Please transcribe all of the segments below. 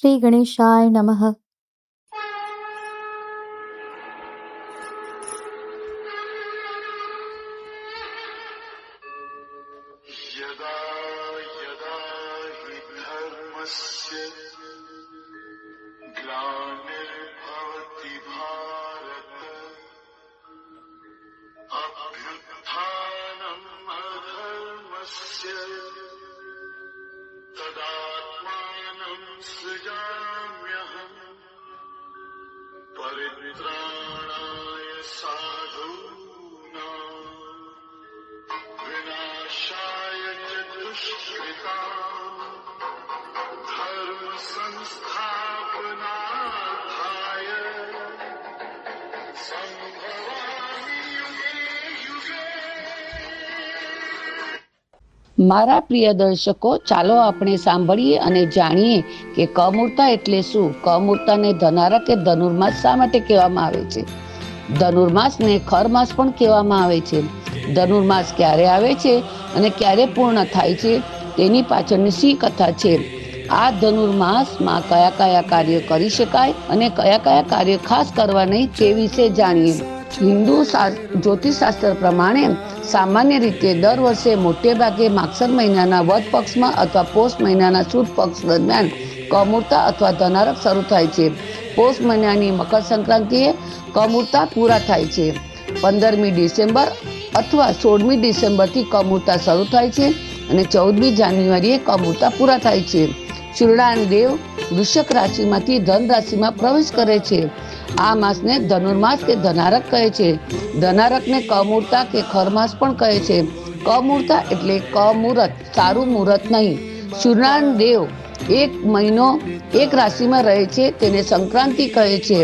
શ્રી ગણેશાય નમઃ यदा यदा हि धर्मस्य ग्लानिर्भवति भारत अभ्युत्थानम् अधर्मस्य तदात्मानम् सृजाम्यहम् परित्राणाय साधूनाम् विनाशाय च दुष्कृताम् મારા પ્રિય દર્શકો, ચાલો આપણે સાંભળીએ અને જાણીએ કે કમૂર્તા એટલે શું? કમૂર્તાને ધનારા કે ધનુર્માસ શા માટે કહેવામાં આવે છે? ધનુર્માસને ખરમાસ પણ કહેવામાં આવે છે. ધનુર્માસ ક્યારે આવે છે અને ક્યારે પૂર્ણ થાય છે? તેની પાછળની સી કથા છે? આ ધનુર્માસમાં કયા કયા કાર્ય કરી શકાય અને કયા કયા કાર્ય ખાસ કરવા નહીં તે વિશે જાણીએ. હિન્દુ જ્યોતિષશાસ્ત્ર પ્રમાણે સામાન્ય રીતે દર વર્ષે મોટે ભાગે માગસર મહિનાના વધ પક્ષમાં અથવા પોષ મહિનાના સુદ પક્ષ દરમિયાન કમૂરતા અથવા ધનારક શરૂ થાય છે. પોષ મહિનાની મકર સંક્રાંતિએ કમૂરતા પૂરા થાય છે. પંદરમી ડિસેમ્બર અથવા સોળમી ડિસેમ્બરથી કમૂરતા શરૂ થાય છે અને ચૌદમી જાન્યુઆરીએ કમૂરતા પૂરા થાય છે. સૂર્યનારાયણ દેવ વૃષક રાશિમાંથી ધન રાશિમાં પ્રવેશ કરે છે. આ માસને ધનુર્માસ કે ધનારક કહે છે. ધનારકને કમૂરતા કે ખરમાસ પણ કહે છે. કમૂરતા એટલે કમુહૂર્ત સારું મુહૂર્ત નહીં. સૂર્યનારાયણ દેવ એક મહિનો એક રાશિમાં રહે છે તેને સંક્રાંતિ કહે છે.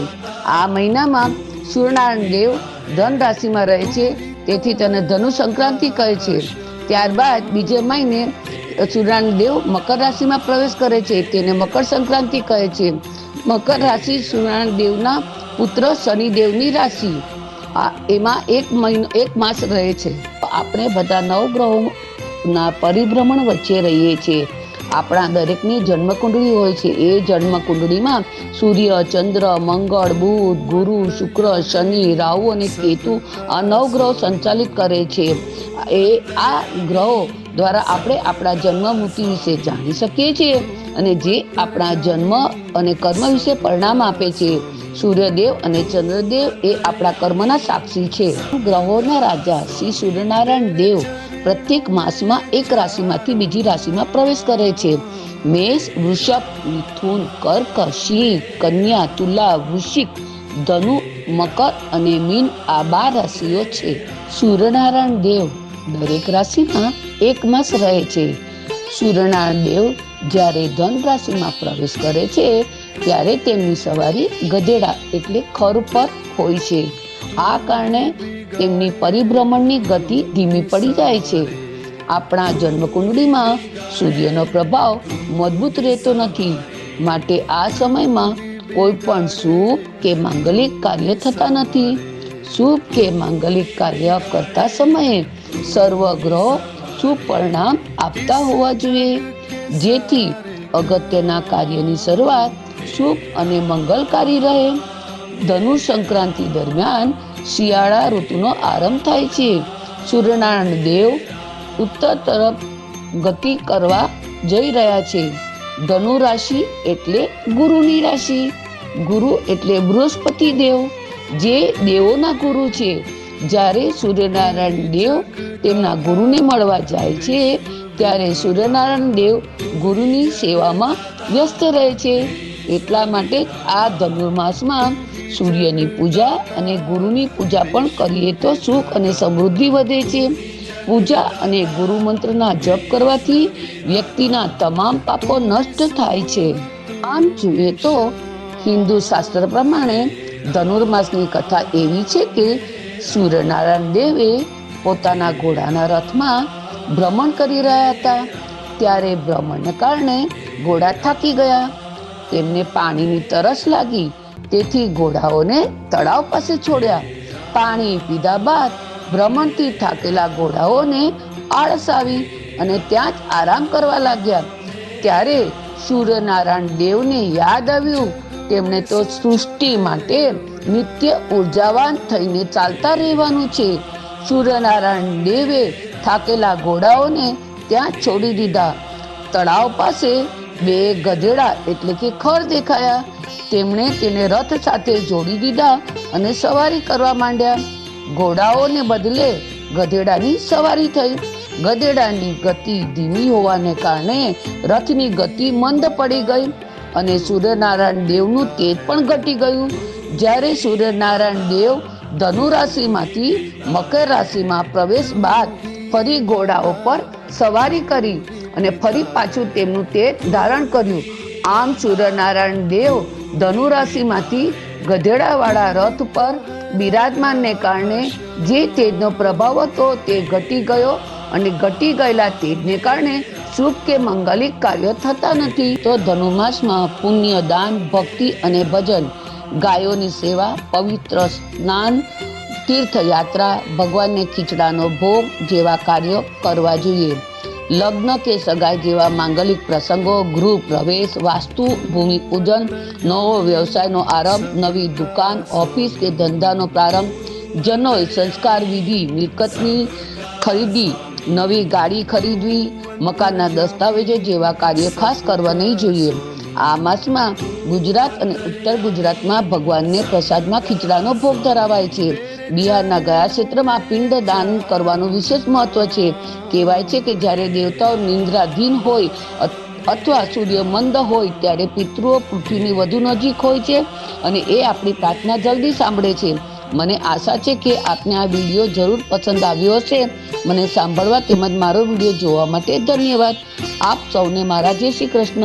આ મહિનામાં સૂર્યનારાયણ દેવ ધન રાશિમાં રહે છે, તેથી તેને ધનુ સંક્રાંતિ કહે છે. ત્યારબાદ બીજે મહિને સૂર્યનારાયણ દેવ મકર રાશિમાં પ્રવેશ કરે છે. તેને મકર સંક્રાંતિ કહે છે. મકર રાશિ સૂર્યનારાયણ દેવના પુત્ર શનિદેવની રાશિ. આ એમાં એક મહિનો, એક માસ રહે છે. આપણે બધા નવ ગ્રહોના પરિભ્રમણ વચ્ચે રહીએ છીએ. આપણા દરેકની જન્મકુંડળી હોય છે. એ જન્મકુંડળીમાં સૂર્ય, ચંદ્ર, મંગળ, બુધ, ગુરુ, શુક્ર, શનિ, રાહુ અને કેતુ આ નવ ગ્રહો સંચાલિત કરે છે. એ આ ગ્રહો દ્વારા આપણે આપણા જન્મ મૃત્યુ વિશે જાણી શકીએ છીએ અને જે આપણા જન્મ અને કર્મ વિશે પરિણામ આપે છે. સૂર્યદેવ અને ચંદ્રદેવ એ આપણા કર્મના સાક્ષી છે. ગ્રહોના રાજા શ્રી સૂર્યનારાયણ દેવ પ્રત્યેક માસમાં એક રાશિમાંથી બીજી રાશિમાં પ્રવેશ કરે છે. મેષ, વૃષભ, મિથુન, કર્ક, સિંહ, કન્યા, તુલા, વૃશ્ચિક, ધનુ, મકર અને મીન આ બાર રાશિઓ છે. સૂર્યનારાયણ દેવ દરેક રાશિમાં એક માસ રહે છે. સૂર્યનારાયણ દેવ જ્યારે ધન રાશિમાં પ્રવેશ કરે છે, ત્યારે તેમની સવારી ગધેડા એટલે ખર પર હોય છે. આ કારણે તેમની પરિભ્રમણની ગતિ ધીમી પડી જાય છે. આપણા જન્મકુંડળીમાં સૂર્યનો પ્રભાવ મજબૂત રહેતો નથી. માટે આ સમયમાં કોઈ પણ શુભ કે માંગલિક કાર્ય થતા નથી. શુભ કે માંગલિક કાર્ય કરતા સમયે સર્વ ગ્રહો શુભ પરિણામ આપતા હોવા જોઈએ. જેથી અગત્યના કાર્યની શરૂઆત શુભ અને મંગલકારી રહે. ધનુ સંક્રાંતિ દરમિયાન શિયાળા ઋતુનો આરંભ થાય છે. સૂર્યનારાયણ દેવ ઉત્તર તરફ ગતિ કરવા જઈ રહ્યા છે. ધનુ રાશિ એટલે ગુરુની રાશિ. ગુરુ એટલે બૃહસ્પતિ દેવ, જે દેવોના ગુરુ છે. જ્યારે સૂર્યનારાયણ દેવ તેમના ગુરુને મળવા જાય છે, ત્યારે સૂર્યનારાયણ દેવ ગુરુની સેવામાં વ્યસ્ત રહે છે. એટલા માટે આ ધનુર્માસમાં સૂર્યની પૂજા અને ગુરુની પૂજા પણ કરીએ તો સુખ અને સમૃદ્ધિ વધે છે. પૂજા અને ગુરુ મંત્રના જપ કરવાથી વ્યક્તિના તમામ પાપો નષ્ટ થાય છે. આમ જોઈએ તો હિન્દુ શાસ્ત્ર પ્રમાણે ધનુર્માસની કથા એવી છે કે સૂર્યનારાયણ દેવે પોતાના ઘોડાના રથમાં ભ્રમણ કરી રહ્યા હતા. ત્યારે ભ્રમણને કારણે ઘોડા થાકી ગયા. તેમને પાણીની તરસ લાગી. તેથી ઘોડાઓને તળાવ પાસે છોડ્યા. પાણી પીધા બાદ ભ્રમણથી થાકેલા ઘોડાઓને આળસ આવી અને ત્યાં જ આરામ કરવા લાગ્યા. ત્યારે સૂર્યનારાયણ દેવને યાદ આવ્યું, તેમણે તો સૃષ્ટિ માટે નિત્ય ઉર્જાવાન થઈને ચાલતા રહેવાનું છે. સૂર્યનારાયણ દેવે થાકેલા ઘોડાઓને ત્યાં છોડી દીધા. તળાવ પાસે બે ગધેડા એટલે કે ખર દેખાયા. તેમણે તેને રથ સાથે જોડી દીધા અને સવારી કરવા માંડ્યા. ઘોડાઓને બદલે ગધેડાની સવારી થઈ. ગધેડાની ગતિ ધીમી હોવાને કારણે રથની ગતિ મંદ પડી ગઈ અને સૂર્યનારાયણ દેવનું તેજ પણ ઘટી ગયું. જ્યારે સૂર્યનારાયણ દેવ ધનુ રાશિમાંથી મકર રાશિમાં પ્રવેશ બાદ ફરી ઘોડાઓ પર સવારી કરી અને ફરી પાછું તેમનું તેજ ધારણ કર્યું. આમ સૂર્યનારાયણ દેવ ધનુ રાશિમાંથી ગધેડાવાળા રથ પર બિરાજમાનને કારણે જે તેજનો પ્રભાવ હતો તે ઘટી ગયો અને ઘટી ગયેલા તેજને કારણે શુભ કે મંગલિક કાર્ય થતા નથી. તો ધનુમાસમાં પુણ્ય દાન, ભક્તિ અને ભજન, ગાયોની સેવા, પવિત્ર સ્નાન, તીર્થયાત્રા, ભગવાનને ખીચડાનો ભોગ જેવા કાર્યો કરવા જોઈએ. લગ્ન કે સગાઈ જેવા માંગલિક પ્રસંગો, ગૃહ પ્રવેશ વાસ્તુ ભૂમિ પૂજન, નવો વ્યવસાયનો આરંભ, નવી દુકાન, ઓફિસ કે ધંધાનો પ્રારંભ જનોય સંસ્કાર વિધિ, મિલકતની ખરીદી, નવી ગાડી ખરીદવી, મકાનના દસ્તાવેજો જેવા કાર્ય ખાસ કરવા નહીં જોઈએ. આ માસમાં ગુજરાત અને ઉત્તર ગુજરાતમાં ભગવાનને પ્રસાદમાં ખીચડાનો ભોગ ધરાવાય છે. બિહારના ગયા ક્ષેત્રમાં પિંડ દાન કરવાનું વિશેષ મહત્વ છે. કહેવાય છે કે જ્યારે દેવતાઓ નિંદ્રાધીન હોય અથવા સૂર્ય મંદ હોય ત્યારે પિતૃઓ પૃથ્વીની વધુ નજીક હોય છે અને એ આપણી પ્રાર્થના જલ્દી સાંભળે છે. મને આશા છે કે આપને આ વીડિયો જરૂર પસંદ આવ્યો હશે. મને સાંભળવા તેમજ મારો વીડિયો જોવા માટે ધન્યવાદ. આપ સૌને મારા જય શ્રી કૃષ્ણ.